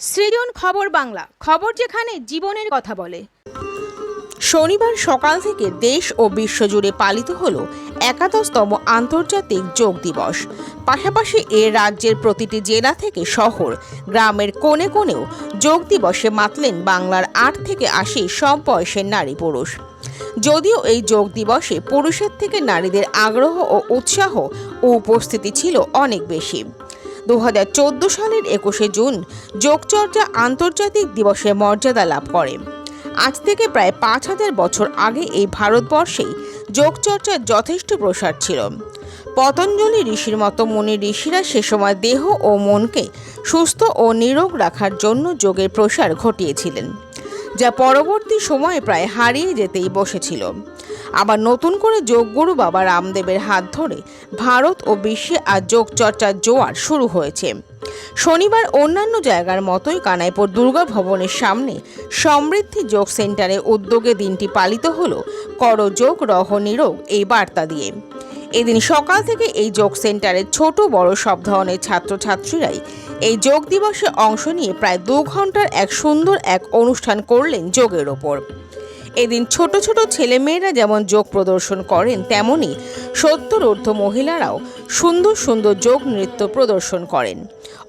সৃজন খবর বাংলা, খবর যেখানে জীবনের কথা বলে। শনিবার সকাল থেকে দেশ ও বিশ্বজুড়ে পালিত হল একাদশতম আন্তর্জাতিক যোগ দিবস। পাশাপাশি এ রাজ্যের প্রতিটি জেলা থেকে শহর, গ্রামের কোণে কোণেও যোগ দিবসে মাতলেন বাংলার আট থেকে আশি সব বয়সের নারী পুরুষ। যদিও এই যোগ দিবসে পুরুষের থেকে নারীদের আগ্রহ ও উৎসাহ ও উপস্থিতি ছিল অনেক বেশি। দু হাজার চোদ্দ সালের একুশে জুন যোগচর্চা আন্তর্জাতিক দিবসে মর্যাদা লাভ করে। আজ থেকে প্রায় পাঁচ হাজার বছর আগে এই ভারতবর্ষেই যোগচর্চার যথেষ্ট প্রসার ছিল। পতঞ্জলি ঋষির মতো মুনি ঋষিরা সে সময় দেহ ও মনকে সুস্থ ও নিরোগ রাখার জন্য যোগের প্রসার ঘটিয়েছিলেন, যা পরবর্তী সময়ে প্রায় হারিয়ে যেতেই বসেছিল। আবার নতুন করে যোগগুরু বাবা রামদেবের হাত ধরে ভারত ও বিশ্বে আজ যোগচর্চার জোয়ার শুরু হয়েছে। শনিবার অন্যান্য জায়গার মতোই কানাইপুর দুর্গা ভবনের সামনে সমৃদ্ধি যোগ সেন্টারের উদ্যোগে দিনটি পালিত হলো করযোগ রহ নিরোগ এই বার্তা দিয়ে। এদিন সকাল থেকে এই যোগ সেন্টারের ছোট বড় সব ধরনের ছাত্রছাত্রীরাই এই যোগ দিবসে অংশ নিয়ে প্রায় দু ঘণ্টার এক সুন্দর এক অনুষ্ঠান করলেন যোগের ওপর। এদিন ছোট ছোট ছেলেমেয়েরা যেমন যোগ প্রদর্শন করেন, তেমনি সত্তর ঊর্ধ্ব মহিলারাও সুন্দর সুন্দর যোগ নৃত্য প্রদর্শন করেন।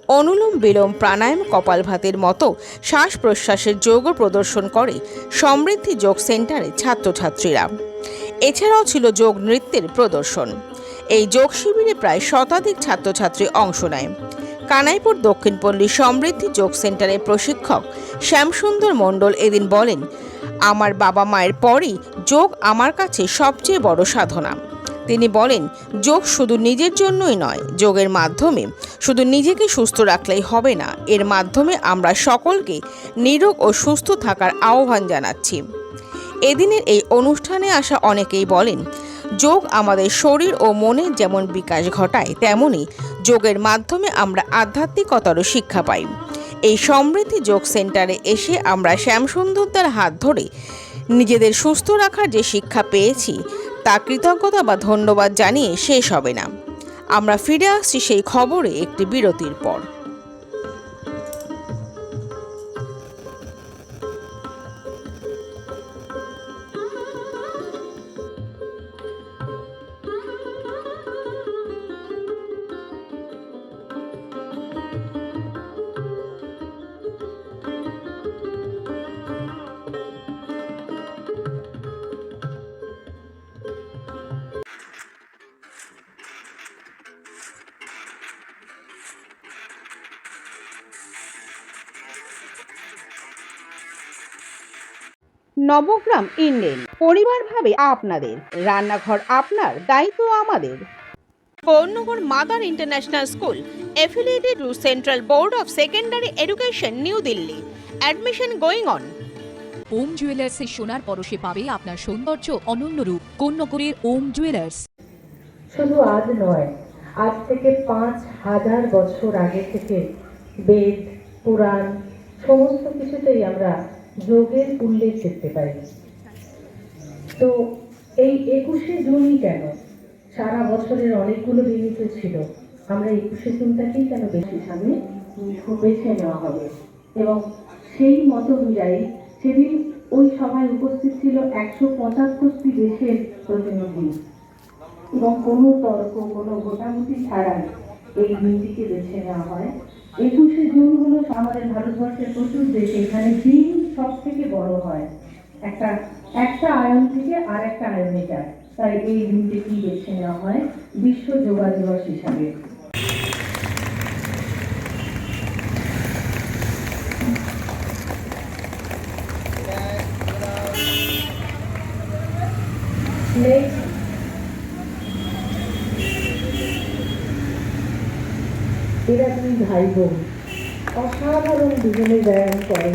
অনুলোম বিলোম প্রাণায়াম কপালভাতের মতো শ্বাস প্রশ্বাসের যোগও প্রদর্শন করে সমৃদ্ধি যোগ সেন্টারে ছাত্রছাত্রীরা। এছাড়াও ছিল যোগ নৃত্যের প্রদর্শন। এই যোগ শিবিরে প্রায় শতাধিক ছাত্রছাত্রী অংশ নেয়। কানাইপুর দক্ষিণপল্লী সমৃদ্ধি যোগ সেন্টারের প্রশিক্ষক শ্যামসুন্দর মণ্ডল এদিন বলেন আমার বাবা মায়ের পরই যোগ আমার কাছে সবচেয়ে বড় সাধনা। তিনি বলেন, যোগ শুধু নিজের জন্যই নয়, যোগের মাধ্যমে শুধু নিজেকে সুস্থ রাখলেই হবে না, এর মাধ্যমে আমরা সকলকে নিরোগ ও সুস্থ থাকার আহ্বান জানাচ্ছি। এদিনের এই অনুষ্ঠানে আসা অনেকেই বলেন, যোগ আমাদের শরীর ও মনের যেমন বিকাশ ঘটায়, তেমনি যোগের মাধ্যমে আমরা আধ্যাত্মিকতারও শিক্ষা পাই। এই সমৃদ্ধি যোগ সেন্টারে এসে আমরা শ্যামসুন্দরদার হাত ধরে নিজেদের সুস্থ রাখার যে শিক্ষা পেয়েছি, তা কৃতজ্ঞতা বা ধন্যবাদ জানিয়ে শেষ হবে না। আমরা ফিরে আসছি সেই খবরে একটি বিরতির পর। নবগ্রাম ইন্ডেন পরিবার ভাবে আপনাদের। রান্নাঘর আপনার দায়িত্ব আমাদের। Paurnagar mother international school affiliated to central board of secondary education new Delhi. Admission going on. Om জুয়েলার্সের সোনার পরশে পাবে আপনার সৌন্দর্য অনন্য রূপ কোন্নগরের ওম জুয়েলার্স। শুধু আজ নয় আজ থেকে পাঁচ হাজার বছর আগে থেকে বেদ পুরাণ সমস্ত কিছুতেই আমরা যোগের উল্লেখ দেখতে পাই। তো এই একুশে জুনই কেন? সারা বছরের অনেকগুলো দিনই তো ছিল। আমরা একুশে জুনটাকেই কেন বেশি সামনে বেছে নেওয়া হবে? এবং সেই মত অনুযায়ী সেদিন ওই সভায় উপস্থিত ছিল একশো পঁচাত্তরটি দেশের প্রতিনিধি। এবং কোনো তর্ক, কোনো ভোটাভুটি ছাড়াই এই দিনটিকে বেছে নেওয়া হয়। একুশে জুন হলো আমাদের ভারতবর্ষের প্রচুর দেশে, এখানে দিন সব থেকে বড় হয়। একটা একটা আয়ন থেকে আর একটা আয়নে যায় তাই এই দিনটিকে বেছে নেওয়া হয় বিশ্ব যোগা দিবস হিসাবে Next এরা দুই ভাই বোন। অসাধারণ দুজনে ব্যায়াম করে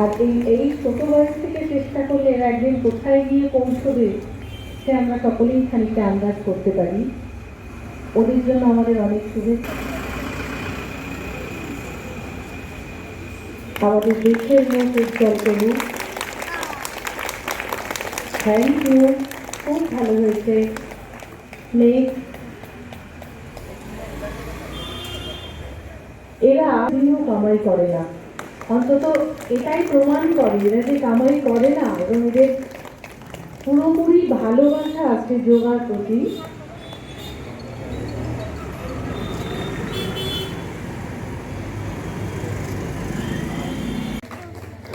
আর এই এই ছোট বয়স থেকে চেষ্টা করলে এরা একদিন কোথায় গিয়ে পৌঁছবে, সে আমরা সকলেই খানিকটা আন্দাজ করতে পারি। ওদের জন্য আমাদের অনেক শুভেচ্ছা। আমাদের দেশের মুখ উজ্জ্বল করুক থ্যাংক ইউ খুব ভালো হয়েছে। এরা দিনও কামাই করে না। অন্তত এটাই প্রমাণ করে, এরা যে কামাই করে না, এবং এদের পুরোপুরি ভালোবাসা আছে যোগার প্রতি।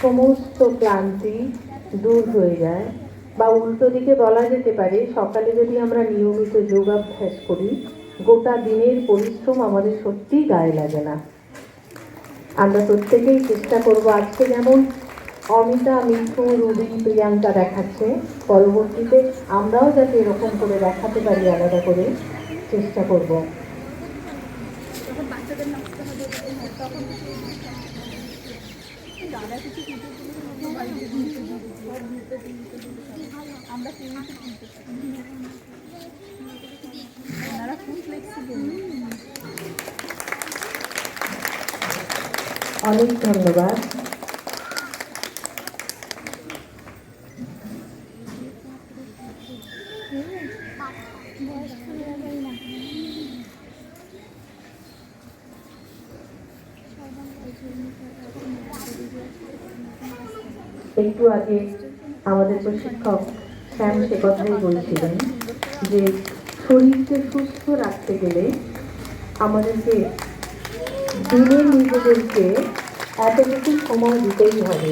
সমস্ত ক্লান্তি দূর হয়ে যায়। বা উল্টো দিকে বলা যেতে পারে, সকালে যদি আমরা নিয়মিত যোগাভ্যাস করি, গোটা দিনের পরিশ্রম আমাদের সত্যিই গায়ে লাগে না। আমরা প্রত্যেকেই চেষ্টা করব আজকে যেমন অমিতা, মিঠু, রুবি, প্রিয়াঙ্কা দেখাচ্ছে, পরবর্তীতে আমরাও যাতে এরকম করে দেখাতে পারি আলাদা করে চেষ্টা করব। অনেক ধন্যবাদ। একটু আগে আমাদের প্রশিক্ষক শ্যাম সে কথাই বলছিলেন যে শরীরকে সুস্থ রাখতে গেলে আমাদেরকে দিনে নিজেদেরকে এতটুকু সময় দিতেই হবে।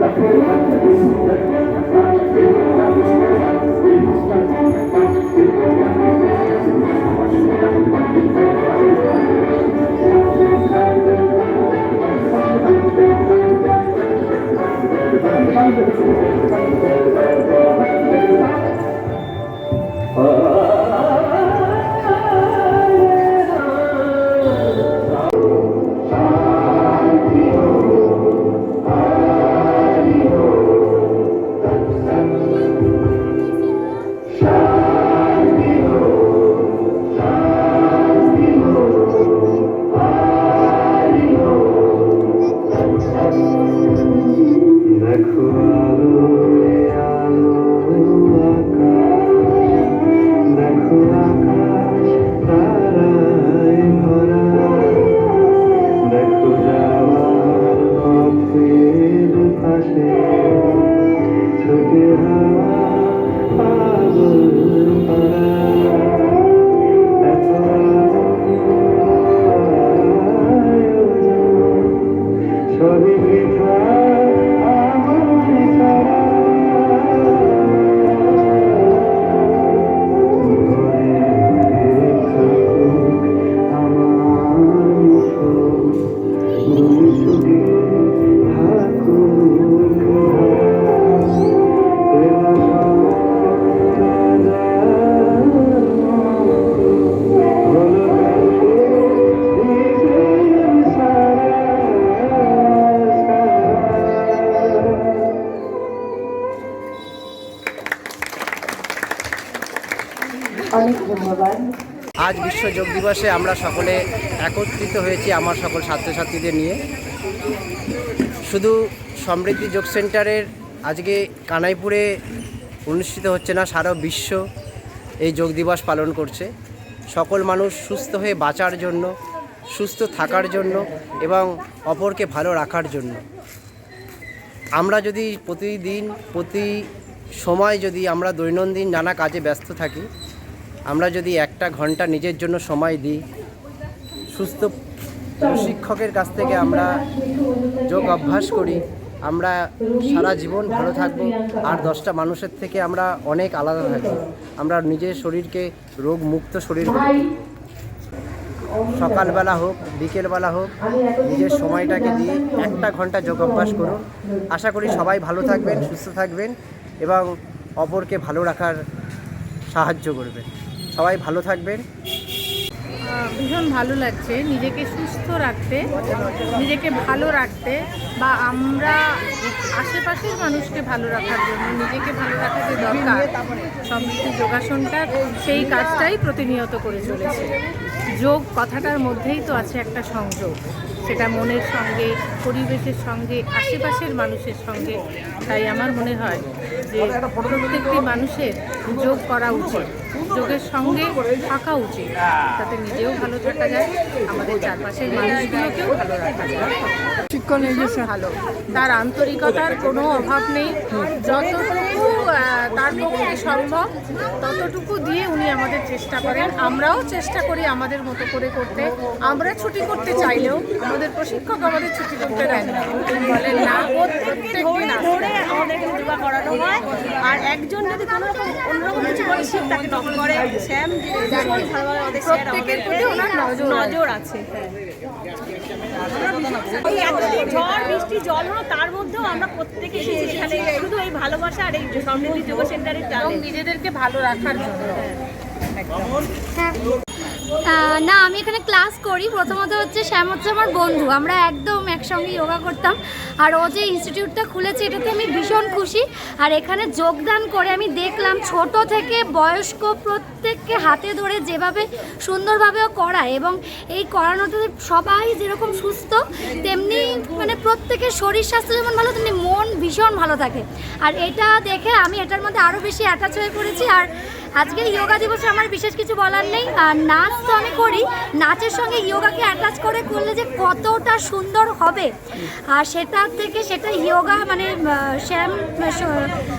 私も。Mm-hmm. আজ বিশ্ব যোগ দিবসে আমরা সকলে একত্রিত হয়েছি আমার সকল ছাত্রছাত্রীদের নিয়ে। শুধু সমৃদ্ধি যোগ সেন্টারের আজকে কানাইপুরে অনুষ্ঠিত হচ্ছে না, সারা বিশ্ব এই যোগ দিবস পালন করছে। সকল মানুষ সুস্থ হয়ে বাঁচার জন্য, সুস্থ থাকার জন্য এবং অপরকে ভালো রাখার জন্য। আমরা যদি প্রতিদিন, প্রতি সময় যদি আমরা দৈনন্দিন নানা কাজে ব্যস্ত থাকি আমরা যদি একটা ঘণ্টা নিজের জন্য সময় দিই, সুস্থ প্রশিক্ষকের কাছ থেকে আমরা যোগ অভ্যাস করি, আমরা সারা জীবন ভালো থাকব, আর দশটা মানুষের থেকে আমরা অনেক আলাদা থাকব। আমরা নিজের শরীরকে রোগ মুক্ত শরীর সকালবেলা হোক, বিকেলবেলা হোক, নিজের সময়টাকে দিয়ে একটা ঘণ্টা যোগ অভ্যাস করুন। আশা করি সবাই ভালো থাকবেন, সুস্থ থাকবেন এবং অপরকে ভালো রাখার সাহায্য করবেন। সবাই ভালো থাকবেন। ভীষণ ভালো লাগছে নিজেকে সুস্থ রাখতে, নিজেকে ভালো রাখতে বা আমরা আশেপাশের মানুষকে ভালো রাখার জন্য, নিজেকে ভালো রাখা যে দরকার সমৃদ্ধি যোগাসনটা সেই কাজটাই প্রতিনিয়ত করে চলেছে। যোগ কথাটার মধ্যেই তো আছে একটা সংযোগ। সেটা মনের সঙ্গে পরিবেশের সঙ্গে আশেপাশের মানুষের সঙ্গে। তাই আমার মনে হয় যে প্রত্যেকটি মানুষের যোগ করা উচিত। যোগের সঙ্গে থাকা উচিত। তাতে নিজেও ভালো থাকা যায় আমাদের চারপাশের মানুষগুলোকেও ভালো রাখা যায়। শিক্ষণ ভালো। তার আন্তরিকতার কোনো অভাব নেই। যতটুকু তার পক্ষে সম্ভব ততটুকু দিয়ে উনি আমাদের চেষ্টা করেন। আমরাও চেষ্টা করি আমাদের মতো করে করতে। আমরা ছুটি করতে চাইলেও আমাদের প্রশিক্ষক আমাদের ছুটি করতে দেন না। বলেন না প্রত্যেক ধরে আমাদের যোগা করানো হয়। আর একজন যদি কোনো রকম অন্যরকম কিছু করে শিব তাকে নক করে। স্যার প্রত্যেকের প্রতি ওনার নজর আছে। হ্যাঁ। ঝড় বৃষ্টি জল হলো তার মধ্যেও আমরা প্রত্যেকে এখানে শুধু এই ভালোবাসা আর এই সমৃদ্ধি যোগ সেন্টারের নিজেদেরকে ভালো রাখার জন্য। আহ, না, আমি এখানে ক্লাস করি। প্রথমত হচ্ছে শ্যাম হচ্ছে আমার বন্ধু। আমরা একদম একসঙ্গে যোগা করতাম। আর ও যে ইনস্টিটিউটটা খুলেছে, এটাতে আমি ভীষণ খুশি। আর এখানে যোগদান করে আমি দেখলাম ছোট থেকে বয়স্ক প্রত্যেককে হাতে ধরে যেভাবে সুন্দরভাবে ও করায় এবং এই করানোতে সবাই যেরকম সুস্থ, তেমনি মানে প্রত্যেকের শরীর স্বাস্থ্য যেমন ভালো, তেমনি মন ভীষণ ভালো থাকে। আর এটা দেখে আমি এটার মধ্যে আরও বেশি অ্যাটাচ হয়ে পড়েছি। আর আজকে যোগা দিবসে আমার বিশেষ কিছু বলার নেই। আর নাচ তো আমি করি। নাচের সঙ্গে যোগাকে অ্যাটাচ করে করলে যে কতটা সুন্দর হবে। আর সেটার থেকে সেটা যোগা মানে শ্যাম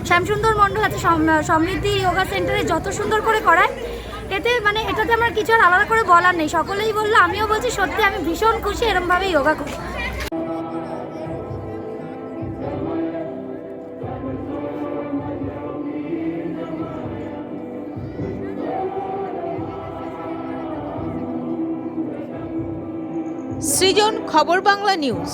শ্যামসুন্দর মণ্ডল আছে সমৃদ্ধি যোগা সেন্টারে যত সুন্দর করে করায়, এতে মানে এটাতে আমার কিছু আর আলাদা করে বলার নেই। সকলেই বলল, আমিও বলছি, সত্যি আমি ভীষণ খুশি, এরমভাবে যোগা করি খবর বাংলা নিউজ।